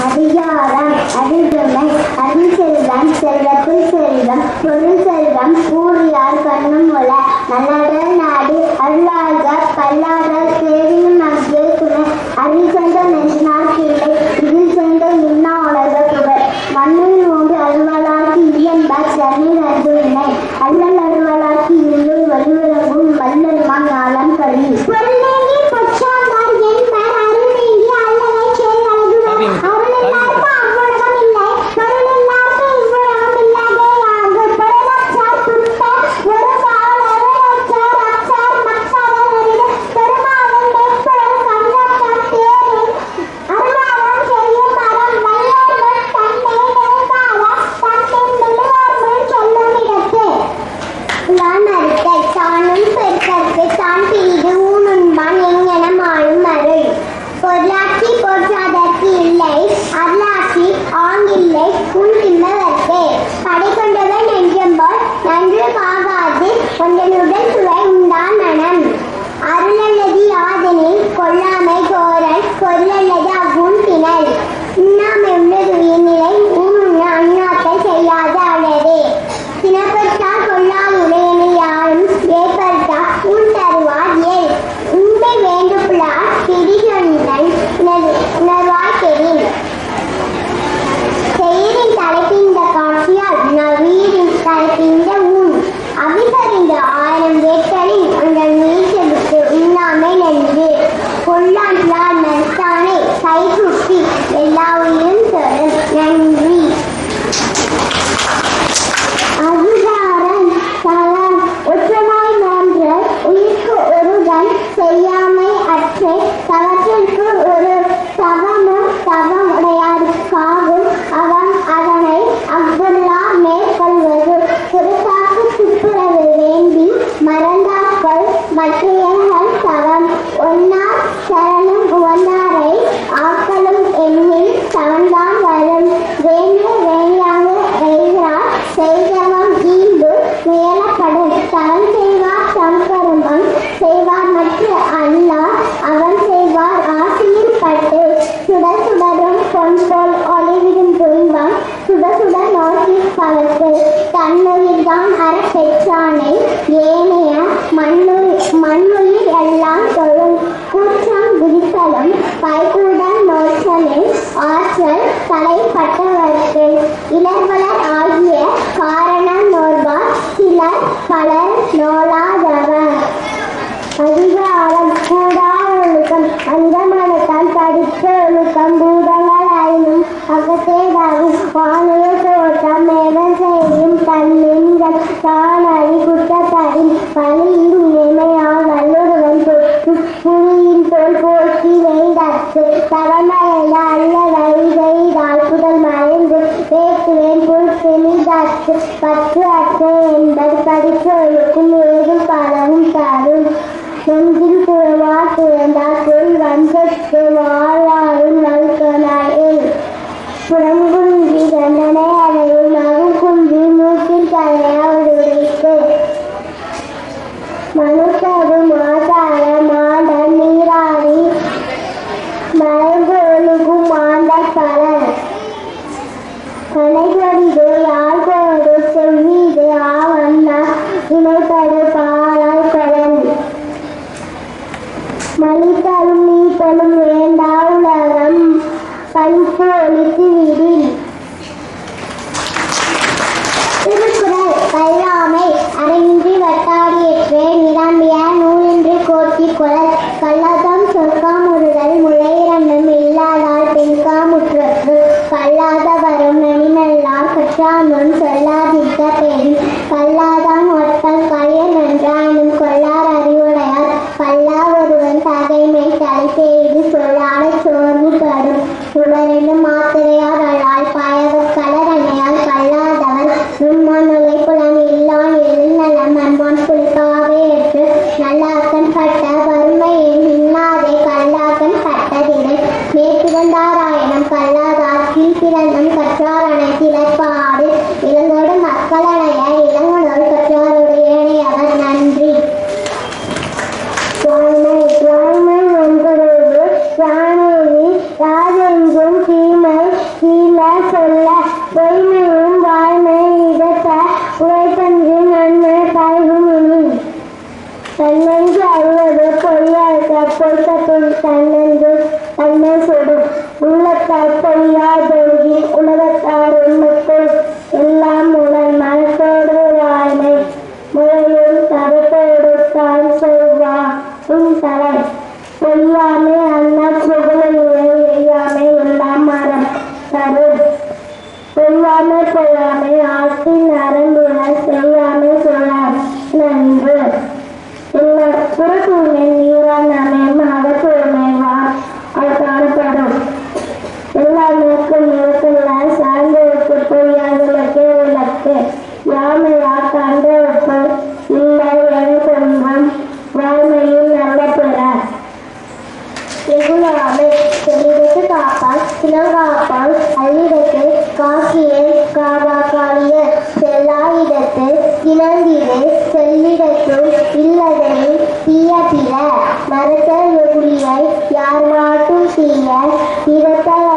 அதிகாரம் அருள்மை அருள் செல்வம் செல்வத்தில் செல்வம் பொருள் செல்வம் கூறியார் கண்ணும் உல நல்லடல் நாடி அருளாக பல்லாடல் தேவியும் கீழே நீல பலர் நோலாதவ. அதிகாரம் கூடா ஒழுக்கம் அந்த மனத்தால் படித்த ஒழுக்கம் பூதங்கள் ஆயினும் அகத்தேதாகும். வானைய தோற்றம் மேகம் செய்யும் தன்னின்கள் தானறி குற்றத்தாரின் பணியின் இனிமையால் நல்லொருவன் தொட்டு புலியின் தோல் போற்றி வெய்தற்று தவமயந்த அல்லவை செய்தால் புதல் மறைந்து வேட்டுவேன் புல் செமிதற்று பத்து சொல்லிடத்தும் இல்லதனில் தீய பிற மரத்தல் யார் மாட்டும் தீய நிறத்தல்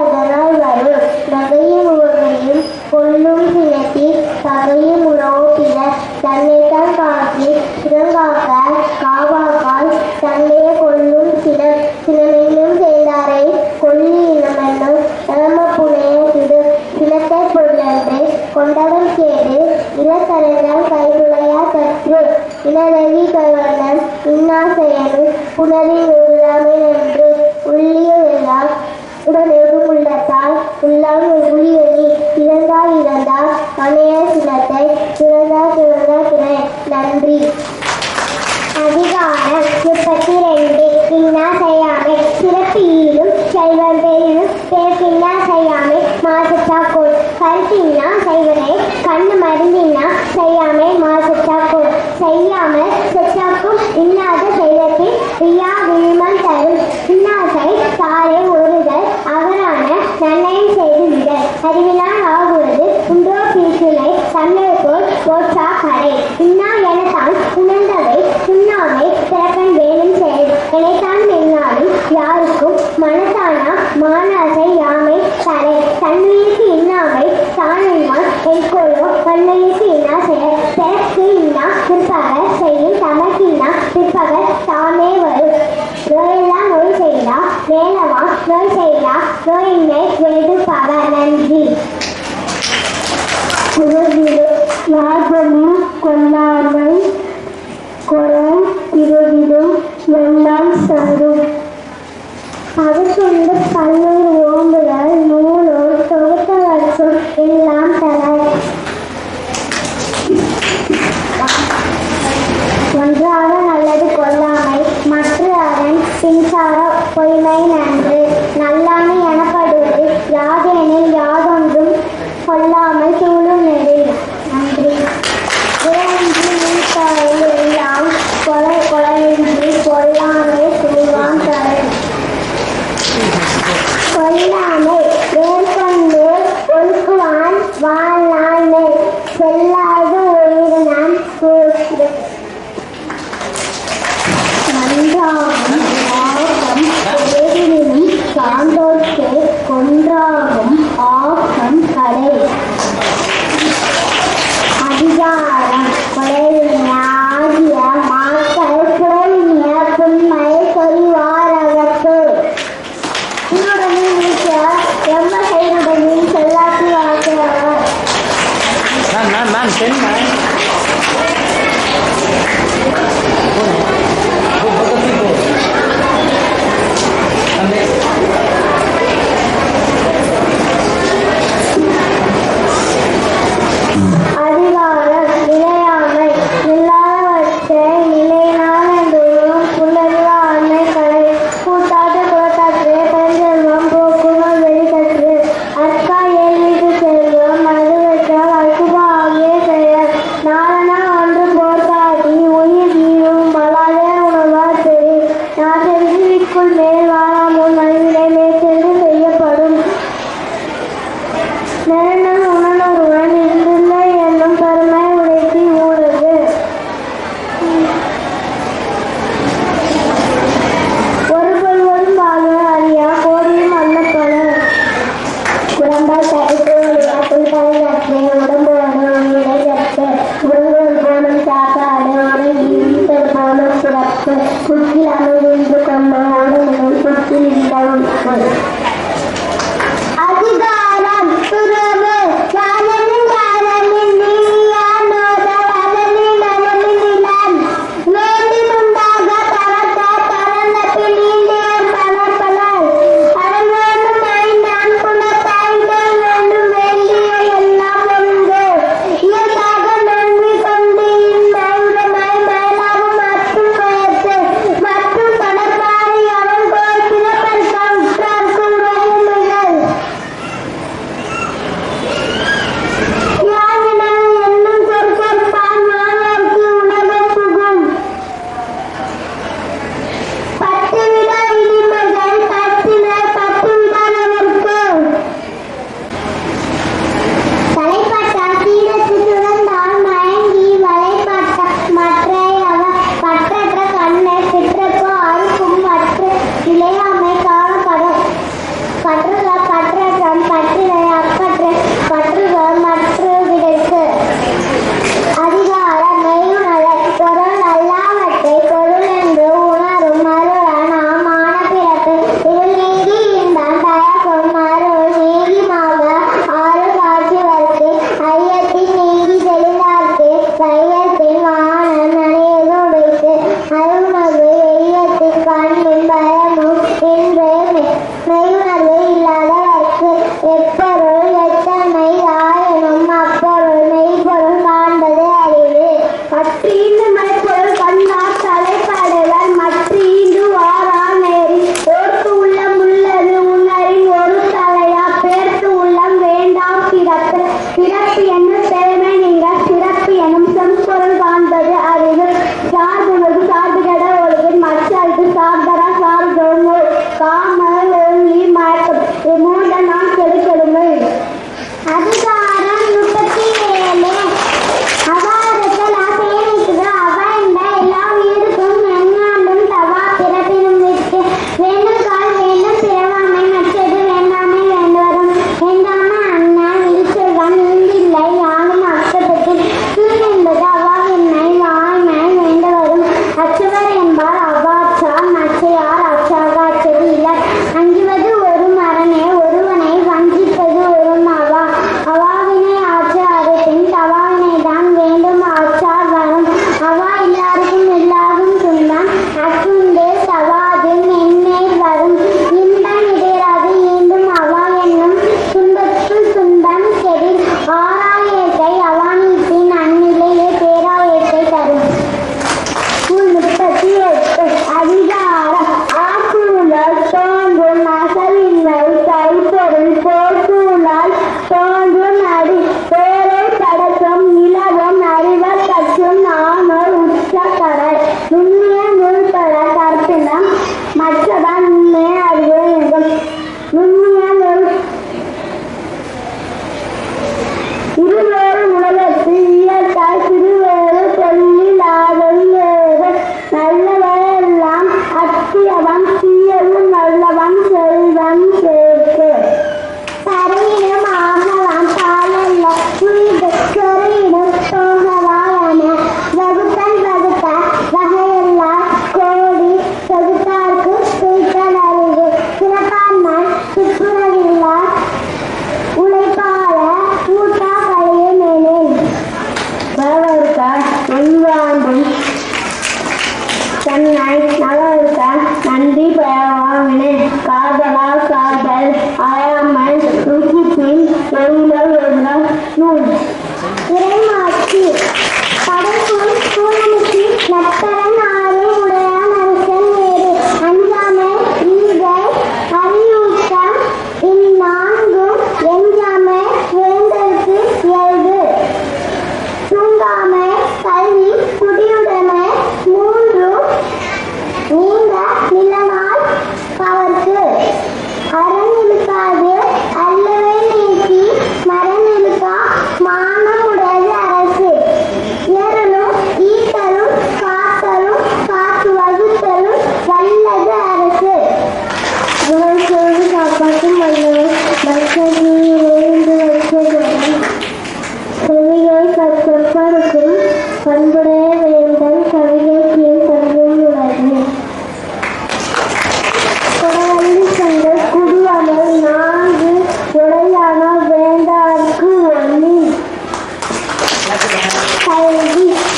இனநெறி கருவணம் இன்னாசெயலும் புனரி வெகுளாமை என்று உள்ளியவெல்லாம் உடனெழும் உள்ளத்தால் உள்ளாம் உளியொலி இறந்தால் இறந்தால் மனைய சினத்தை பிறந்தால் பிறந்தால் பிறை நன்றி. அதிகாரம் முப்பத்தி ரெண்டு இன்னா செய்யாமை சிறப்பியிலும் செல்வம் பெயிலும் பேர்பின்னா செய்யாமை மாசத்தா கோள் கருத்தின்னா செய்வதை கண்ணு மருந்தின்னா செய்யாமை மாசத்தா கோள் செய்யாமல் செத்தாக்கும் இன்னாத பிற்பகல் தானே வரும். நோயெல்லா நோய் செய்யலா மேலவா நோய் செய்யலா நோயின்மை வெடுப்பவ நன்றி. குருவிரு யார் கொல்லா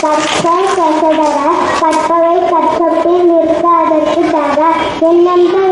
கற்க கசடர கற்பவை கற்றபின் நிற்க அதற்கு தர. என்னென்ற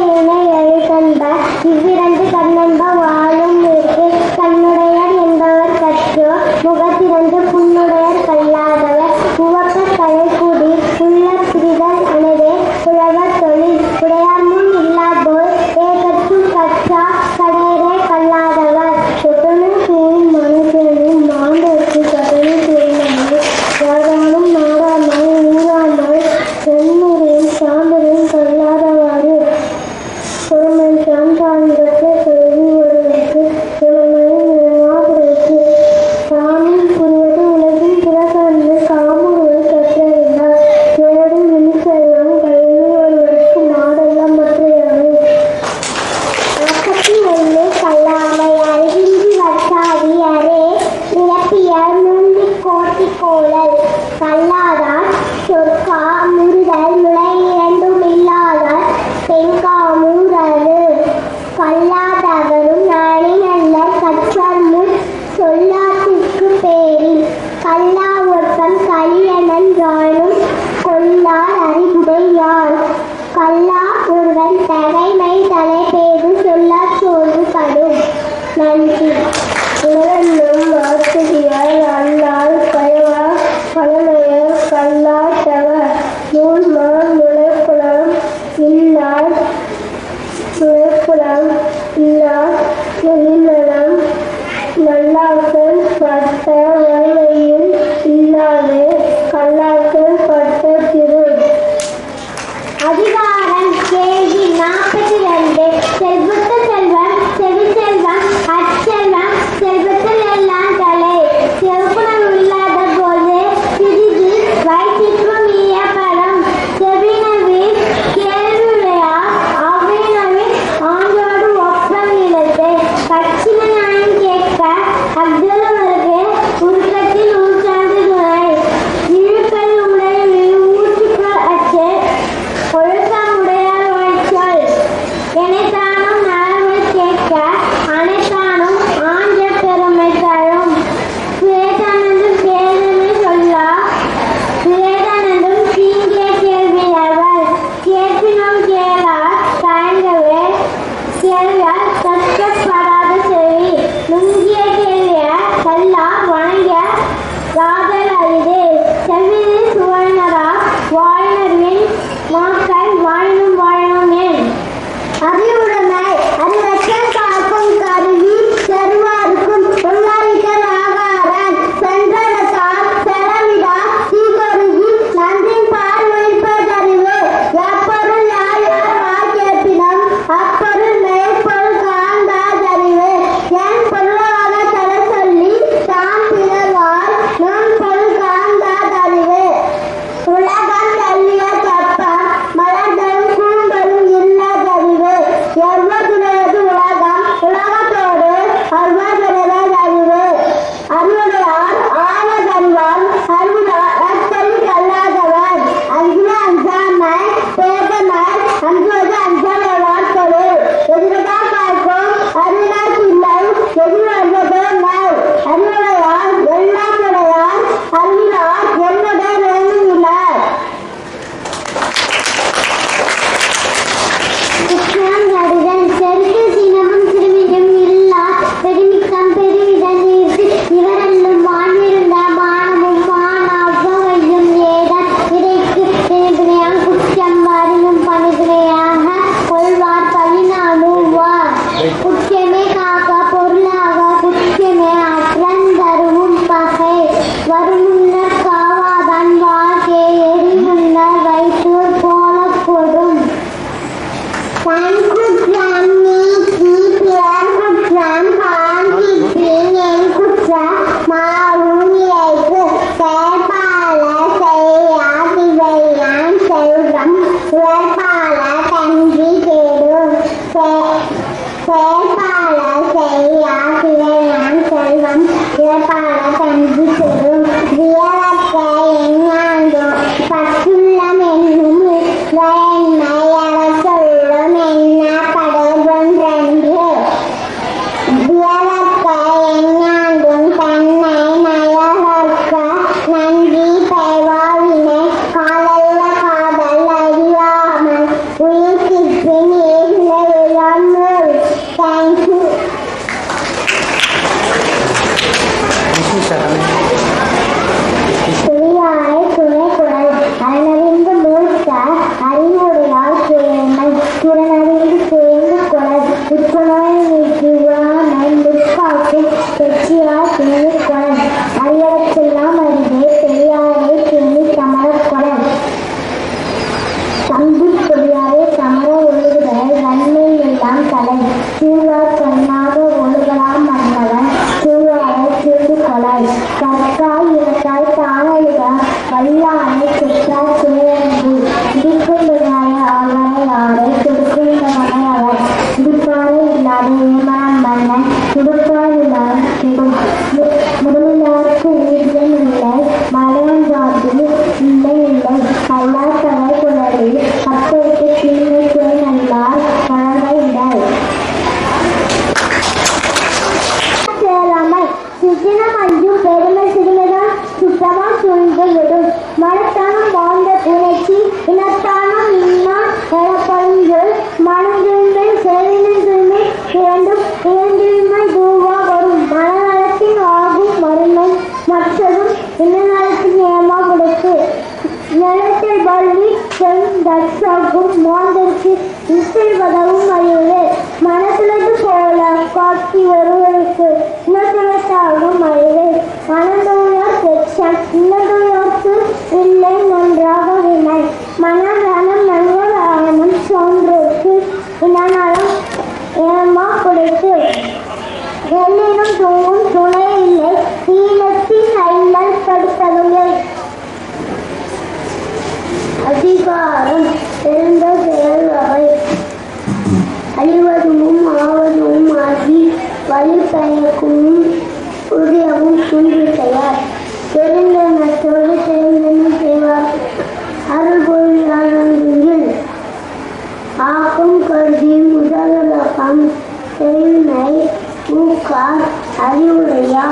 அறிவுடையா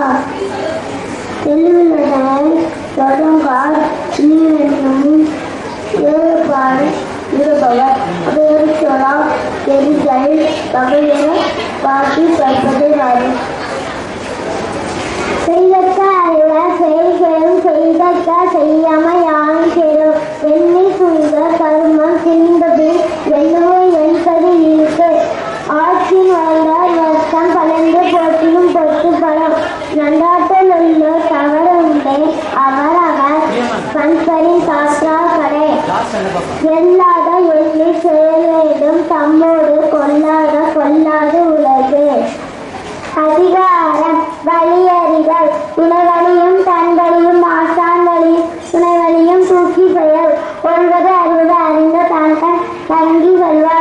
தெளிவினதனை தொடங்கால் நீனும் ஏற்பாடு இருப்பவர். வேறுசொலா தெரிதல் வகையென பாட்டி கற்பதை நாடு செய்தக்க அறிவர் செயல் செயலும் செய்தக்க செய்யாமல் எல்லாத எண்ணி செயலிடும் தம்மோடு கொல்லாத கொல்லாத உலகு. அதிகாரம் வழியறிதல் இனவழியும் தன்வழியும் ஆசான் வழி துணைவழியும் தூக்கி செயல் ஒன்பது அறுபது அறிந்த தான் தங்கி செல்வார்